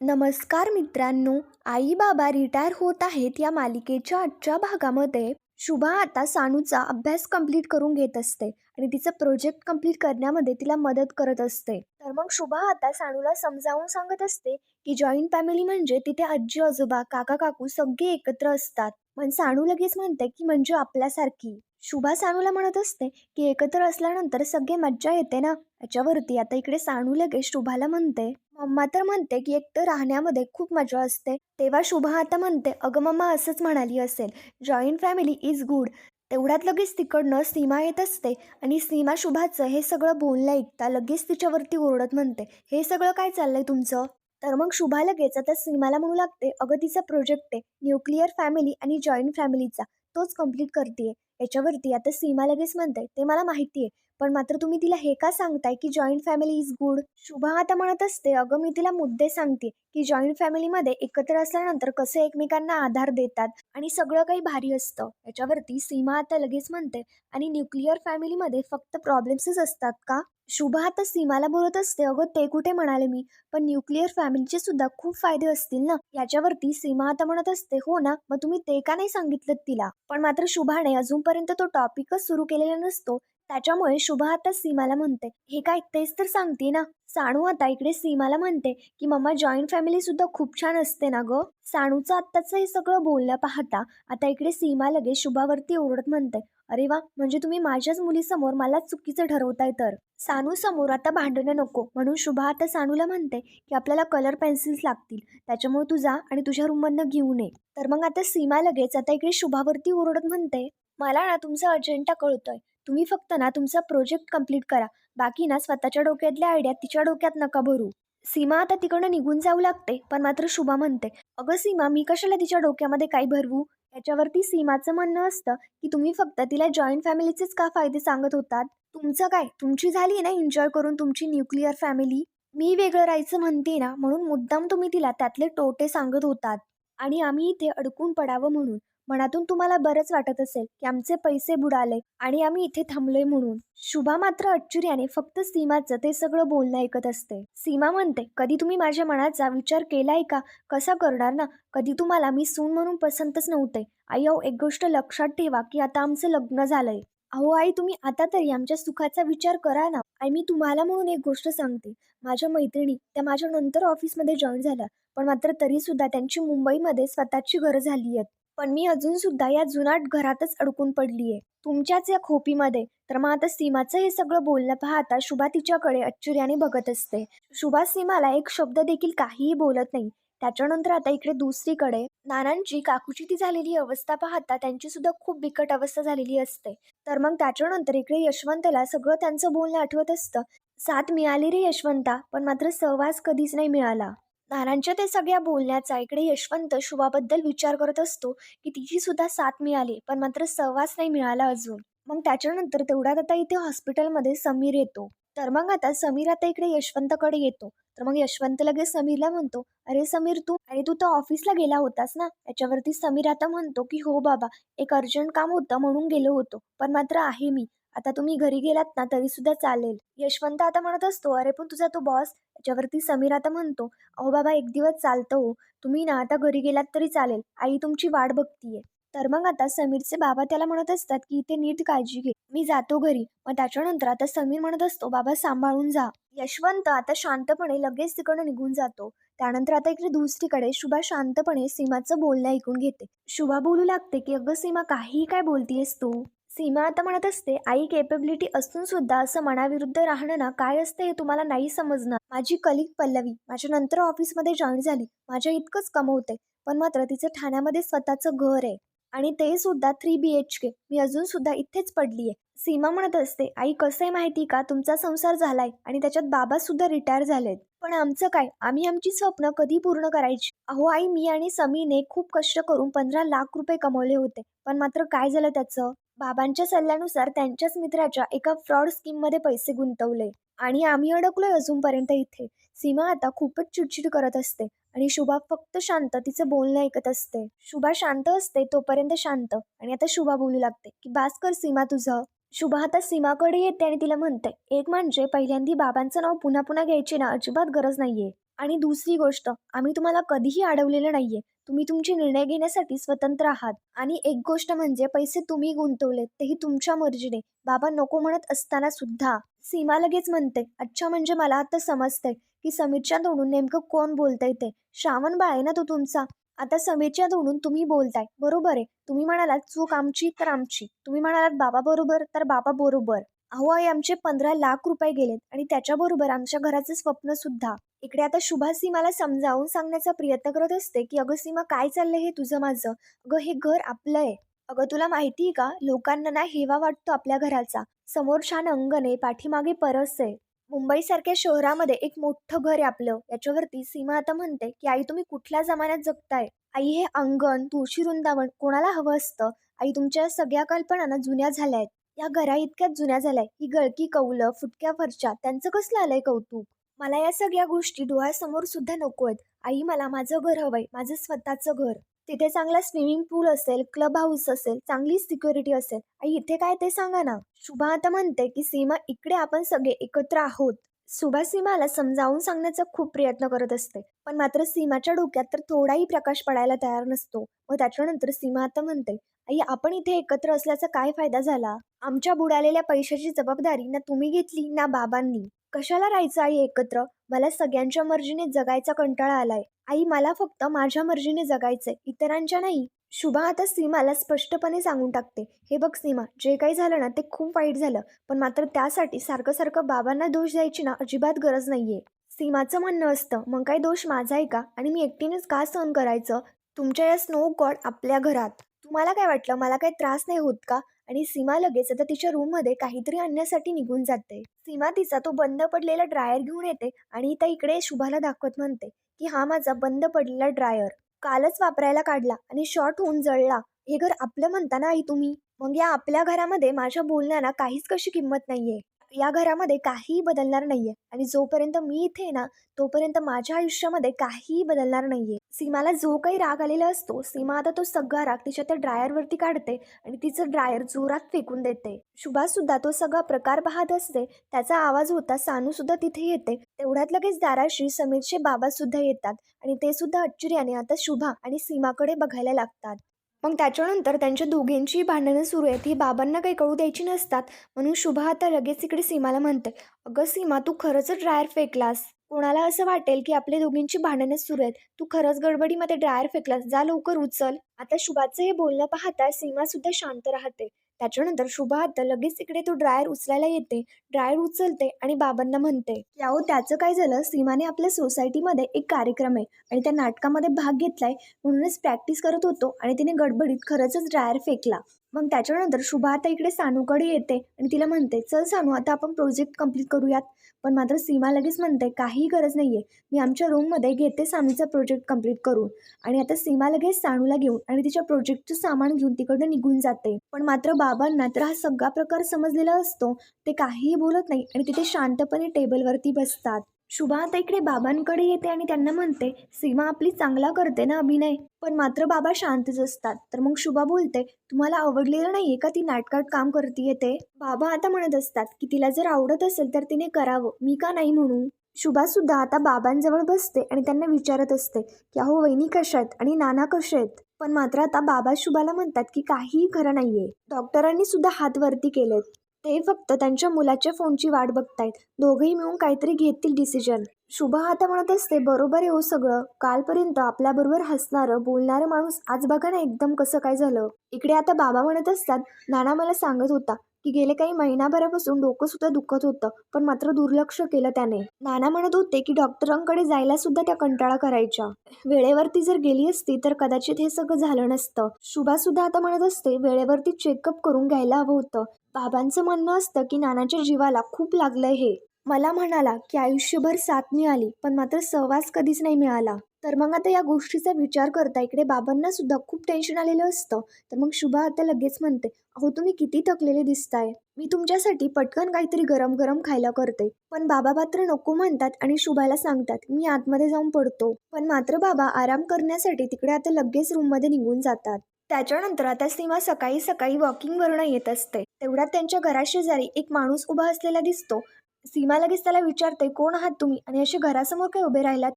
नमस्कार मित्रांनो आई बाबा रिटायर होत आहेत या मालिकेच्या आजच्या भागामध्ये. शुभा आता सानूचा अभ्यास कंप्लीट करून घेत असते आणि तिचं प्रोजेक्ट कंप्लीट करण्यामध्ये तिला मदत करत असते. तर मग शुभा आता सानूला समजावून सांगत असते की जॉईंट फॅमिली म्हणजे तिथे आजी आजोबा काका काकू सगळे एकत्र असतात. पण सानू लगेच म्हणते की म्हणजे आपल्यासारखी. शुभा सानूला म्हणत असते की एकत्र असल्यानंतर सगळे मज्जा येते ना? याच्यावरती आता इकडे सानू लगेच शुभाला म्हणते. मम्मा तर म्हणते की एकटं राहण्यामध्ये खूप मजा असते. तेव्हा शुभा आता म्हणते अगं मम्मा असंच म्हणाली असेल जॉईंट फॅमिली इज गुड तेवढ्यात लगेच तिकडनं सीमा येत असते आणि सीमा शुभाचं हे सगळं बोलणं ऐकता लगेच तिच्यावरती ओरडत म्हणते हे सगळं काय चाललंय तुमचं? तर मग शुभा लगेच आता सीमाला म्हणू लागते अगं तिचा प्रोजेक्ट आहे न्यूक्लिअर फॅमिली आणि जॉईंट फॅमिलीचा तोच कंप्लीट करते याच्यावरती आता सीमा लगेच म्हणते ते मला माहिती आहे पण मात्र तुम्ही तिला हे का सांगताय की joint family is good Shubha आता म्हणत असते अगं मी तिला मुद्दे सांगते की जॉईंट फॅमिलीमध्ये एकत्र असल्यानंतर कसं एकमेकांना आधार देतात आणि सगळं काही भारी असतं. याच्यावरती सीमा आता लगेच म्हणते आणि न्यूक्लिअर फॅमिलीमध्ये फक्त प्रॉब्लेम्सच असतात का? शुभा आता सीमाला बोलत असते. अगं ते कुठे म्हणाले मी? पण न्यूक्लिअर फॅमिलीचे सुद्धा खूप फायदे असतील ना? याच्यावरती सीमा आता म्हणत असते हो ना मग तुम्ही ते का नाही सांगितलं तिला? पण मात्र शुभाने अजूनपर्यंत तो टॉपिकच सुरू केलेला नसतो. त्याच्यामुळे शुभा आता सीमाला म्हणते. हे काय तेच तर सांगते ना. साणू आता इकडे सीमाला म्हणते की मम्मा जॉईंट फॅमिली सुद्धा खूप छान असते ना ग. साणूचं आत्ताचं हे सगळं बोलणं पाहता आता इकडे सीमा लगेच शुभावरती ओरडत म्हणते. अरे वा म्हणजे तुम्ही माझ्याच मुलीसमोर मला चुकीचं ठरवताय तर? सानू समोर आता भांडणं नको. म्हणून शुभा आता सानूला म्हणते की आपल्याला कलर पेन्सिल्स लागतील. त्याच्यामुळे तू जा आणि तुझ्या रूममधनं घेऊन ये. तर मग आता सीमा लगेच आता इकडे शुभावरती ओरडत म्हणते. मला ना तुमचा अजेंडा कळतोय तुम्ही फक्त ना तुमचा प्रोजेक्ट कंप्लीट करा. बाकी ना स्वतःच्या डोक्यातल्या आयडिया तिच्या डोक्यात नका भरू. सीमा आता तिकडनं निघून जाऊ लागते पण मात्र शुभा म्हणते अगं सीमा मी कशाला तिच्या डोक्यामध्ये काय भरवू? याच्यावरती सीमाचं म्हणणं असतं की तुम्ही फक्त तिला जॉईंट फॅमिलीचेच का फायदे सांगत होतात? तुमचं काय? तुमची झाली ना एन्जॉय करून तुमची न्यूक्लिअर फॅमिली मी वेगळं राहायचं म्हणते ना म्हणून मुद्दाम तुम्ही तिला त्यातले तोटे सांगत होतात. आणि आम्ही इथे अडकून पडावं म्हणून. मनातून तुम्हाला बरंच वाटत असेल की आमचे पैसे बुडाले आणि आम्ही इथे थांबलोय म्हणून. शुभा मात्र आश्चर्याने फक्त सीमाचं ते सगळं बोलणं ऐकत असते. सीमा म्हणते कधी तुम्ही माझ्या मनाचा विचार केलाय का? कसा करणार ना? कधी तुम्हाला मी सून म्हणून पसंतच नव्हते. आई अहो एक गोष्ट लक्षात ठेवा की आता आमचं लग्न झालंय. अहो आई तुम्ही आता तरी आमच्या सुखाचा विचार करा ना. आई मी तुम्हाला म्हणून एक गोष्ट सांगते. माझ्या मैत्रिणी त्या माझ्या नंतर ऑफिसमध्ये जॉईन झाल्या. पण मात्र तरी सुद्धा त्यांची मुंबईमध्ये स्वतःची घरं झाली आहेत. पण मी अजून सुद्धा या जुनाट घरातच अडकून पडली आहे तुमच्याच या खोपीमध्ये. तर मग आता सीमाचं हे सगळं बोलणं पाहता शुभा तिच्याकडे आश्चर्याने बघत असते. शुभा सीमाला एक शब्द देखील काहीही बोलत नाही. त्याच्यानंतर आता इकडे दुसरीकडे नानांची काकूची ती झालेली अवस्था पाहता त्यांची सुद्धा खूप बिकट अवस्था झालेली असते. तर मग त्याच्यानंतर इकडे यशवंतला सगळं त्यांचं बोलणं आठवत असतं. साथ मिळाली रे यशवंता पण मात्र सहवास कधीच नाही मिळाला. नानांच्या ते सगळ्या बोलण्याचा इकडे यशवंत शुभाबद्दल विचार करत असतो की तिची सुद्धा साथ मिळाली पण मात्र सहवास नाही मिळाला अजून. मग त्याच्यानंतर तेवढ्यात आता इथे हॉस्पिटलमध्ये समीर येतो. तर मग आता समीर आता इकडे यशवंतकडे येतो. तर मग यशवंत लगेच समीरला म्हणतो अरे समीर तू अरे तू तर ऑफिसला गेला होतास ना? याच्यावरती समीर आता म्हणतो की हो बाबा एक अर्जंट काम होतं म्हणून गेलो होतो पण मात्र आहे मी. आता तुम्ही घरी गेलात ना तरी सुद्धा चालेल. यशवंत आता म्हणत असतो अरे पण तुझा तो बॉस याच्यावरती समीर आता म्हणतो अहो बाबा एक दिवस चालतं हो. तुम्ही ना आता घरी गेलात तरी चालेल. आई तुमची वाट बघतीये. तर मग आता समीरचे बाबा त्याला म्हणत असतात की इथे नीट काळजी घे. मी जातो घरी. मग त्याच्यानंतर आता समीर म्हणत असतो बाबा सांभाळून जा. यशवंत आता शांतपणे लगेच तिकडं निघून जातो. त्यानंतर आता इकडे दुसरीकडे शुभा शांतपणे सीमाचं बोलणं ऐकून घेते. शुभा बोलू लागते की अगं सीमा काही काय बोलतीयस तू? सीमा आता म्हणत असते आई केपेबिलिटी असून सुद्धा असं मनाविरुद्ध राहणं ना काय असते हे तुम्हाला नाही समजणार. माझी कलिक पल्लवी माझ्या नंतर ऑफिसमध्ये जॉईन झाली. माझ्या इतकंच कमवते. पण मात्र तिचं ठाण्यामध्ये स्वतःचं घर आहे. आणि ते सुद्धा थ्री बी एच के मी अजून सुद्धा इथेच पडली आहे सीमा म्हणत असते आई कसं आहे माहिती का? तुमचा संसार झालाय आणि त्याच्यात बाबा सुद्धा रिटायर झालेत. पण आमचं काय? आम्ही आमची स्वप्न कधी पूर्ण करायची? अहो आई मी आणि समीने खूप कष्ट करून पंधरा लाख रुपये कमवले होते. पण मात्र काय झालं त्याचं? बाबांच्या सल्ल्यानुसार त्यांच्याच मित्राच्या एका फ्रॉड स्कीममध्ये पैसे गुंतवले. आणि आम्ही अडकलोय अजूनपर्यंत इथे. सीमा आता खूपच चिडचिड करत असते आणि शुभा फक्त शांत तिचं बोलणं ऐकत असते. शुभा शांत असते तोपर्यंत शांत. आणि आता शुभा बोलू लागते की बास कर सीमा तुझं शुभा आता सीमाकडे येते आणि तिला म्हणते एक म्हणजे पहिल्यांदी बाबांचं नाव पुन्हा पुन्हा घ्यायची ना अजिबात गरज नाहीये. आणि दुसरी गोष्ट आम्ही तुम्हाला कधीही अडवलेलं नाहीये. तुम्ही तुमचे निर्णय घेण्यासाठी स्वतंत्र आहात. आणि एक गोष्ट म्हणजे पैसे तुम्ही गुंतवलेत तेही तुमच्या मर्जीने. बाबा नको म्हणत असताना सुद्धा. सीमा लगेच म्हणते अच्छा म्हणजे मला आता समजतंय की समीरच्या तोंडून नेमकं कोण बोलतंय ते? श्रावण बाळ आहे ना तो तुमचा? आता समीरच्या तोंडून तुम्ही बोलताय. बरोबर आहे. तुम्ही म्हणालात चूक आमची तर आमची. तुम्ही म्हणालात बाबा बरोबर तर बाबा बरोबर. अहो आई आमचे पंधरा लाख रुपये गेलेत आणि त्याच्याबरोबर आमच्या घराचं स्वप्न सुद्धा. इकडे आता शुभा सीमाला समजावून सांगण्याचा प्रयत्न करत असते की अगं सीमा काय चाललंय हे तुझं माझं? अगं हे घर आपलं आहे. अगं तुला माहिती आहे का? लोकांना ना हेवा वाटतो आपल्या घराचा. समोर छान अंगण आहे पाठीमागे परस आहे. मुंबईसारख्या शहरामध्ये एक मोठं घर आहे आपलं. याच्यावरती सीमा आता म्हणते की आई तुम्ही कुठल्या जमान्यात जगताय? आई हे अंगण तुळशी वृंदावन कोणाला हवं असतं? आई तुमच्या सगळ्या कल्पना जुन्या झाल्या आहेत या घरा इतक्याच जुन्या आहेत ही गळकी कौलं फुटक्या फरच्या त्यांचं कसलं आलंय कौतुक? मला या सगळ्या गोष्टी डोळ्यासमोर सुद्धा नको आहेत आई मला माझं घर हवंय. माझं स्वतःचं घर. तिथे चांगला स्विमिंग पूल असेल क्लब हाऊस असेल चांगली सिक्युरिटी असेल. आई इथे काय ते सांगा ना. शुभा आता म्हणते की सीमा इकडे आपण सगळे एकत्र आहोत. सुभा सीमाला समजावून सांगण्याचा खूप प्रयत्न करत असते. पण मात्र सीमाच्या डोक्यात तर थोडाही प्रकाश पडायला तयार नसतो. व त्याच्यानंतर सीमा आता म्हणते आई आपण इथे एकत्र असल्याचा काय फायदा झाला? आमच्या बुडालेल्या पैशाची जबाबदारी ना तुम्ही घेतली ना बाबांनी. कशाला राहायचं आई एकत्र? मला सगळ्यांच्या मर्जीने जगायचा कंटाळा आलाय. आई मला फक्त माझ्या मर्जीने जगायचंय. इतरांच्या नाही. शुभा आता सीमाला स्पष्टपणे सांगून टाकते. हे बघ सीमा जे काही झालं ना ते खूप वाईट झालं. पण मात्र त्यासाठी सारखं सारखं बाबांना दोष द्यायची ना अजिबात गरज नाहीये. सीमाचं म्हणणं असतं मग काय दोष माझा आहे का? आणि मी एकटीनेच का सहन करायचं? तुमच्या या स्नो गॉड आपल्या घरात. तुम्हाला काय वाटलं? मला काही त्रास नाही होत का? आणि सीमा लगेच आता तिच्या रूममध्ये काहीतरी आणण्यासाठी निघून जाते. सीमा तिचा तो बंद पडलेला ड्रायर घेऊन येते आणि त्या इकडे शुभाला दाखवत म्हणते की हा माझा बंद पडलेला ड्रायर. कालच वापरायला काढला आणि शॉर्ट होऊन जळला. हे घर आपलं म्हणता ना आई तुम्ही. मग या आपल्या घरामध्ये माझ्या बोलण्याला काहीच कशी किंमत नाहीये. या घरामध्ये काहीही बदलणार नाहीये. आणि जोपर्यंत मी इथे ना तोपर्यंत माझ्या आयुष्यामध्ये काहीही बदलणार नाहीये. सीमाला जो काही राग आलेला असतो सीमा आता तो सगळा राग तिच्या त्या ड्रायरवरती काढते आणि तिचं ड्रायर जोरात फेकून देते. सुभाष सुद्धा तो सगळा प्रकार पाहत असते त्याचा आवाज होता सानू सुद्धा तिथे येते. तेवढ्यात लगेच दाराशी समीरचे बाबा सुद्धा येतात आणि ते सुद्धा आश्चर्याने आता शुभा आणि सीमाकडे बघायला लागतात. मग त्याच्यानंतर त्यांच्या दोघींची भांडणं सुरू आहेत. ही बाबांना काही कळू द्यायची नसतात. म्हणून शुभा आता लगेच इकडे सीमाला म्हणते अगं सीमा तू खरंच ड्रायर फेकलास. कोणाला असं वाटेल की आपल्या दोघींची भांडणं सुरू आहेत? तू खरंच गडबडीमध्ये ड्रायर फेकलास. जा लवकर उचल. आता शुभाचं हे बोलणं पाहता सीमा सुद्धा शांत राहते. त्याच्यानंतर शुभा आता लगेच इकडे तो ड्रायर उचलायला येते. ड्रायर उचलते आणि बाबांना म्हणते की अहो त्याचं काय झालं? सीमाने आपल्या सोसायटीमध्ये एक कार्यक्रम आहे आणि त्या नाटकामध्ये भाग घेतलाय. म्हणूनच प्रॅक्टिस करत होतो आणि तिने गडबडीत खरंच ड्रायर फेकला. मग त्याच्यानंतर शुभा आता इकडे सानूकडे येते आणि तिला म्हणते चल सानू आता आपण प्रोजेक्ट कंप्लीट करूयात. पण मात्र सीमा लगेच म्हणते काही गरज नाही आहे मी आमच्या रूममध्ये घेते सानूचा प्रोजेक्ट कंप्लीट करून. आणि आता सीमा लगेच सानूला घेऊन आणि तिच्या प्रोजेक्टचं सामान घेऊन तिकडनं निघून जाते. पण मात्र बाबांना तर हा सगळा प्रकार समजलेला असतो. ते काहीही बोलत नाही आणि तिथे शांतपणे टेबलवरती बसतात. शुभा आता इकडे बाबांकडे येते आणि त्यांना म्हणते सीमा आपली चांगला करते ना अभिनय? पण मात्र बाबा शांतच असतात. तर मग शुभा बोलते तुम्हाला आवडलेलं नाहीये का ती नाटकात काम करते ते? बाबा आता म्हणत असतात की तिला जर आवडत असेल तर तिने करावं. मी का नाही म्हणू? शुभा सुद्धा आता बाबांजवळ बसते आणि त्यांना विचारत असते की अहो वहिनी कशा आहेत आणि नाना कशा आहेत? पण मात्र आता बाबा शुभाला म्हणतात की काहीही खरं नाहीये. डॉक्टरांनी सुद्धा हात वरती केलेत. ते फक्त त्यांच्या मुलाच्या फोनची वाट बघतायत. दोघेही मिळून काहीतरी घेतील डिसिजन शुभा आता म्हणत असते बरोबर आहे हो सगळं. कालपर्यंत आपल्याबरोबर हसणारं बोलणारं माणूस आज बघा ना एकदम कसं काय झालं. इकडे आता बाबा म्हणत असतात नाना मला सांगत होता की गेले काही महिनाभरापासून डोकं सुद्धा दुखत होतं पण मात्र दुर्लक्ष केलं त्याने. नाना म्हणत होते की डॉक्टरांकडे जायला सुद्धा त्या कंटाळा करायच्या. वेळेवरती जर गेली असती तर कदाचित हे सगळं झालं नसतं. शुभा सुद्धा आता म्हणत असते वेळेवरती चेकअप करून घ्यायला हवं होतं. बाबांचं म्हणणं असतं की नानाच्या जीवाला खूप लागलंय हे. मला म्हणाला की आयुष्यभर साथ मिळाली पण मात्र सहवास कधीच नाही मिळाला. तर मग आता या गोष्टीचा विचार करता इकडे बाबांना सुद्धा खूप टेन्शन आलेलं असतं. तर मग शुभा आता लगेच म्हणते अहो तुम्ही किती थकलेले दिसताय. मी तुमच्यासाठी पटकन काहीतरी गरम गरम खायला करते. पण बाबा मात्र नको म्हणतात आणि शुभाला सांगतात मी आतमध्ये जाऊन पडतो. पण मात्र बाबा आराम करण्यासाठी तिकडे आता लगेच रूममध्ये निघून जातात. त्याच्यानंतर आता सीमा सकाळी सकाळी वॉकिंगवरून येत असते. तेवढ्यात त्यांच्या घराशेजारी एक माणूस उभा असलेला दिसतो. सीमा लगेच त्याला विचारते कोण आहात तुम्ही? आणि असे घरासमोर काय उभे राहिलात?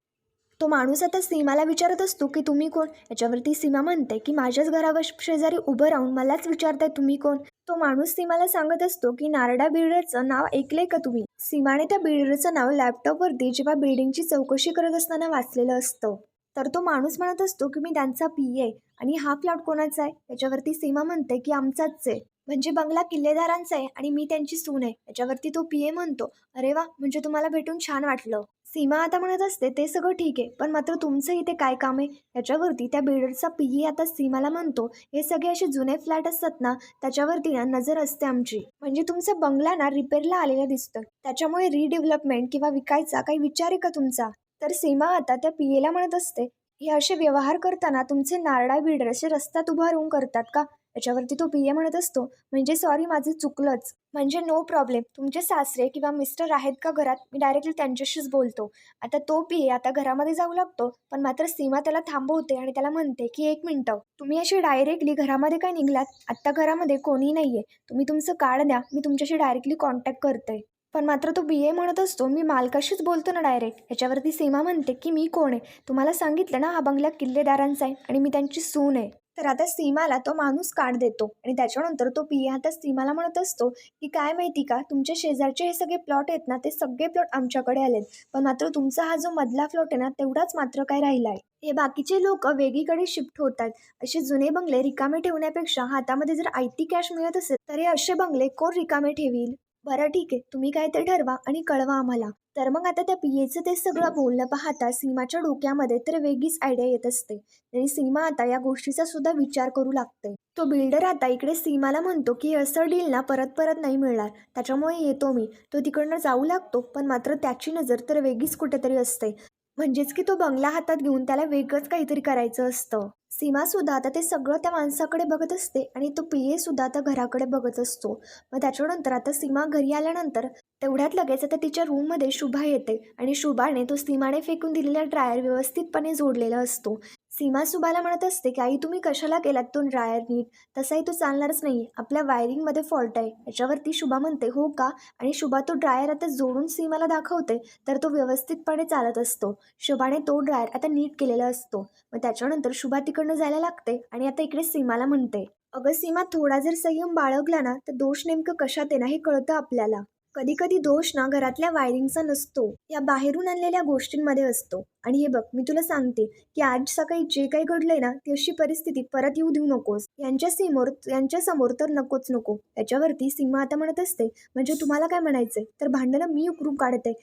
तो माणूस आता सीमाला विचारत असतो की तुम्ही कोण? याच्यावरती सीमा म्हणते की माझ्याच घरावर शेजारी उभं राहून मलाच विचारताय तुम्ही कोण? तो माणूस सीमाला सांगत असतो की नारडा बिल्डरचं नाव ऐकलंय का तुम्ही? सीमाने त्या बिल्डरचं नाव लॅपटॉपवरती जेव्हा बिल्डिंगची चौकशी करत असताना वाचलेलं असतं. तर तो माणूस म्हणत असतो की मी त्यांचा पी आहे आणि हा प्लॉट कोणाचा आहे? याच्यावरती सीमा म्हणते की आमचाच आहे. म्हणजे बंगला किल्लेदारांचा आहे आणि मी त्यांची सून आहे. याच्यावरती तो पी ए म्हणतो. अरे वा म्हणजे तुम्हाला भेटून छान वाटलं. सीमा आता म्हणत असते ते सगळं ठीक आहे पण मात्र तुमचं इथे काय काम आहे? याच्यावरती त्या बिल्डरचा पी ए आता सीमाला म्हणतो. हे सगळे असे जुने फ्लॅट असतात ना त्याच्यावरती ना नजर असते आमची. म्हणजे तुमचा बंगला ना रिपेअरला आलेला दिसतं. त्याच्यामुळे रिडेव्हलपमेंट किंवा विकायचा काही विचार आहे का तुमचा? तर सीमा आता त्या पी एला म्हणत असते हे असे व्यवहार करताना तुमचे नारडा बिडर असे रस्त्यात उभा राहून करतात का? याच्यावरती तो पी ए म्हणत असतो म्हणजे सॉरी माझं चुकलंच. म्हणजे नो प्रॉब्लेम तुमचे सासरे किंवा मिस्टर आहेत का घरात? मी डायरेक्टली त्यांच्याशीच बोलतो. आता तो पी ए आता घरामध्ये जाऊ लागतो पण मात्र सीमा त्याला थांबवते आणि त्याला म्हणते की एक मिनटं. तुम्ही अशी डायरेक्टली घरामध्ये काय निघलात? आत्ता घरामध्ये कोणी नाही आहे तुम्ही तुमचं कार्ड द्या. मी तुमच्याशी डायरेक्टली कॉन्टॅक्ट करते. पण मात्र तो बी ए म्हणत असतो मी मालकाशीच बोलतो ना डायरेक्ट याच्यावरती सीमा म्हणते की मी कोण आहे? तुम्हाला सांगितलं ना हा बंगला किल्लेदारांचा आहे आणि मी त्यांची सून आहे. तर आता सीमाला तो माणूस कार्ड देतो आणि त्याच्यानंतर तो पी आता सीमाला म्हणत असतो की काय माहिती का तुमच्या शेजारचे हे सगळे प्लॉट आहेत ना ते सगळे प्लॉट आमच्याकडे आलेत. पण मात्र तुमचा हा जो मधला प्लॉट आहे ना तेवढाच मात्र काय राहिला आहे हे बाकीचे लोक वेगळीकडे शिफ्ट होतात. असे जुने बंगले रिकामे ठेवण्यापेक्षा हातामध्ये जर आयती कॅश मिळत असेल तर हे असे बंगले कोण रिकामे ठेवील? बरं ठीक आहे तुम्ही काय ते ठरवा आणि कळवा आम्हाला. तर मग आता त्या पी एचं ते सगळं बोलणं पाहता सीमाच्या डोक्यामध्ये तर वेगळीच आयडिया येत असते. आणि सीमा आता या गोष्टीचा सुद्धा विचार करू लागते. तो बिल्डर आता इकडे सीमाला म्हणतो की असं डील ना परत परत नाही मिळणार. त्याच्यामुळे येतो मी. तो तिकडनं जाऊ लागतो पण मात्र त्याची नजर तर वेगळीच कुठेतरी असते. म्हणजेच की तो बंगला हातात घेऊन त्याला वेगळंच काहीतरी करायचं असतं. सीमा सुद्धा आता ते सगळं त्या माणसाकडे बघत असते आणि तो पी सुद्धा आता घराकडे बघत असतो. मग त्याच्यानंतर आता सीमा घरी आल्यानंतर तेवढ्यात लगेच आता तिच्या रूममध्ये शुभा येते आणि शुभाने तो सीमाने फेकून दिलेला ड्रायर व्यवस्थितपणे जोडलेला असतो. सीमा सुबाला म्हणत असते की आई तुम्ही कशाला केलात तो ड्रायर नीट? तसाही तो चालणारच नाही आपल्या वायरिंगमध्ये फॉल्ट आहे. याच्यावरती शुभा म्हणते हो का? आणि शुभा तो ड्रायर आता जोडून सीमाला दाखवते तर तो व्यवस्थितपणे चालत असतो. शुभाने तो ड्रायर आता नीट केलेला असतो. मग त्याच्यानंतर शुभा तिकडनं जायला लागते आणि आता इकडे सीमाला म्हणते अगं सीमा थोडा जर संयम बाळगला ना तर दोष नेमकं कशात आहे ना हे कळतं आपल्याला. कधी कधी दोष ना घरातल्या वायरिंगचा नसतो. या बाहेरून आणलेल्या गोष्टींमध्ये असतो. आणि हे बघ मी तुला सांगते की आज सकाळी जे काही घडलंय ना ती अशी परिस्थिती परत येऊ देऊ नकोस. यांच्या समोर यांच्या समोर तर नकोच नको. याच्यावरती सीमा आता म्हणत असते. म्हणजे तुम्हाला काय म्हणायचंय? तर भांडणं मी उकरून काढते.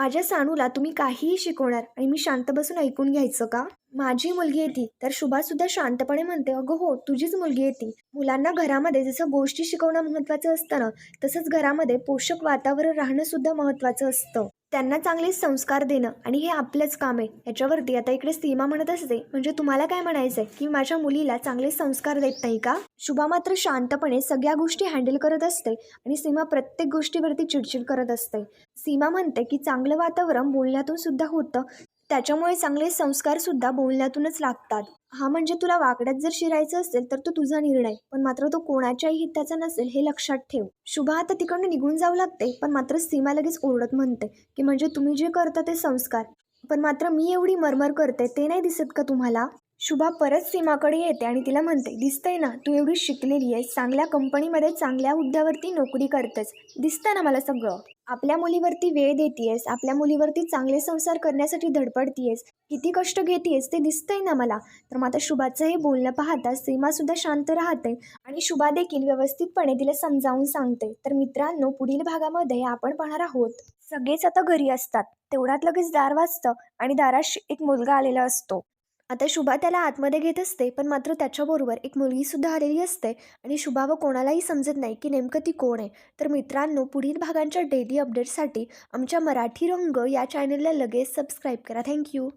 माझ्या सानूला तुम्ही काहीही शिकवणार आणि मी शांत बसून ऐकून घ्यायचं का? माझी मुलगी आहे ती तर शुभा सुद्धा शांतपणे म्हणते अगं हो तुझीच मुलगी आहे ती. मुलांना घरामध्ये जसं गोष्टी शिकवणं महत्त्वाचं असतं ना तसंच घरामध्ये पोषक वातावरण राहणं सुद्धा महत्त्वाचं असतं. त्यांना चांगले संस्कार देणं आणि हे आपलंच काम आहे. याच्यावरती आता इकडे सीमा म्हणत असते म्हणजे तुम्हाला काय म्हणायचंय? की माझ्या मुलीला चांगले संस्कार देत नाही का? शुभा मात्र शांतपणे सगळ्या गोष्टी हँडल करत असते आणि सीमा प्रत्येक गोष्टीवरती चिडचिड करत असते. सीमा म्हणते की चांगलं वातावरण बोलण्यातून सुद्धा होतं त्याच्यामुळे चांगले संस्कार सुद्धा बोलण्यातूनच लागतात. हा म्हणजे तुला वाकड्यात जर शिरायचं असेल तर तो तुझा निर्णय पण मात्र तो कोणाच्याही हिताचा नसेल हे लक्षात ठेव. शुभा आता तिकडनं निघून जाऊ लागते पण मात्र सीमा लगेच ओरडत म्हणते की म्हणजे तुम्ही जे करता ते संस्कार पण मात्र मी एवढी मरमर करते ते नाही दिसत का तुम्हाला? शुभा परत सीमाकडे येते आणि तिला म्हणते दिसतंय ना तू एवढी शिकलेली आहेस चांगल्या कंपनीमध्ये चांगल्या हुद्द्यावरती नोकरी करतेस दिसतं ना मला सगळं? आपल्या मुलीवरती वेळ देतेयस आपल्या मुलीवरती चांगले संसार करण्यासाठी धडपडतीयस किती कष्ट घेतेयस ते दिसतंय ना मला. तर मग आता शुभाचं हे बोलणं पाहता सीमासुद्धा शांत राहते आणि शुभा देखील व्यवस्थितपणे तिला समजावून सांगते. तर मित्रांनो पुढील भागामध्ये आपण पाहणार आहोत. सगळेच आता घरी असतात. तेवढ्यात लगेच दार वाजतं आणि दाराशी एक मुलगा आलेला असतो. आता शुभा त्याला आतमध्ये घेत असते पण मात्र त्याच्याबरोबर एक मुलगीसुद्धा आलेली असते आणि शुभा व कोणालाही समजत नाही की नेमकं ती कोण आहे. तर मित्रांनो पुढील भागांच्या डेली अपडेट्ससाठी आमच्या मराठी रंग या चॅनलला लगेच सबस्क्राईब करा. थँक्यू